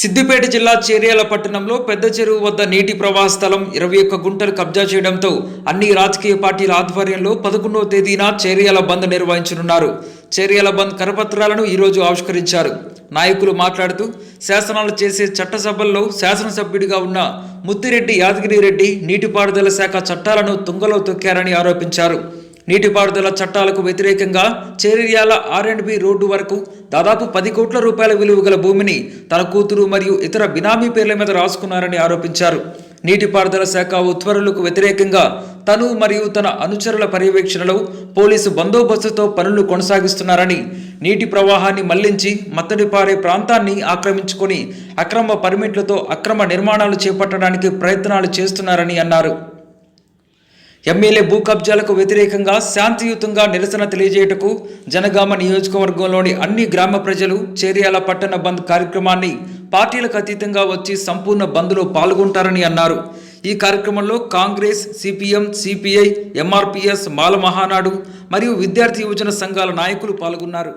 సిద్దిపేట జిల్లా చేర్యాల పట్టణంలో పెద్ద చెరువు వద్ద నీటి ప్రవాహ స్థలం ఇరవై ఒక్క గుంటలు కబ్జా చేయడంతో అన్ని రాజకీయ పార్టీల ఆధ్వర్యంలో పదకొండవ తేదీన చేర్యాల బంద్ నిర్వహించనున్నారు. చేర్యాల బంద్ కరపత్రాలను ఈరోజు ఆవిష్కరించారు. నాయకులు మాట్లాడుతూ శాసనాలు చేసే చట్టసభల్లో శాసనసభ్యుడిగా ఉన్న ముత్తిరెడ్డి యాదగిరిరెడ్డి నీటిపారుదల శాఖ చట్టాలను తుంగలో తొక్కారని ఆరోపించారు. నీటిపారుదల చట్టాలకు వ్యతిరేకంగా Cheriyal R and B road వరకు దాదాపు పది కోట్ల రూపాయల విలువ గల భూమిని తన కూతురు మరియు ఇతర బినామీ పేర్ల మీద రాసుకున్నారని ఆరోపించారు. నీటిపారుదల శాఖ ఉత్తర్వులకు వ్యతిరేకంగా తను మరియు తన అనుచరుల పర్యవేక్షణలో పోలీసు బందోబస్తుతో పనులు కొనసాగిస్తున్నారని నీటి ప్రవాహాన్ని మళ్ళించి మత్తడి పారే ప్రాంతాన్ని ఆక్రమించుకొని అక్రమ పర్మిట్లతో అక్రమ నిర్మాణాలు చేపట్టడానికి ప్రయత్నాలు చేస్తున్నారని అన్నారు. ఎమ్మెల్యే భూ కబ్జాలకు వ్యతిరేకంగా శాంతియుతంగా నిరసన తెలియజేయటకు జనగామ నియోజకవర్గంలోని అన్ని గ్రామ ప్రజలు చేర్యాల పట్టణ బంద్ కార్యక్రమాన్ని పార్టీలకు అతీతంగా వచ్చి సంపూర్ణ బంద్లో పాల్గొంటారని అన్నారు. ఈ కార్యక్రమంలో Congress CPM CPI MRPS Mala Mahanadu మరియు విద్యార్థి యువజన సంఘాల నాయకులు పాల్గొన్నారు.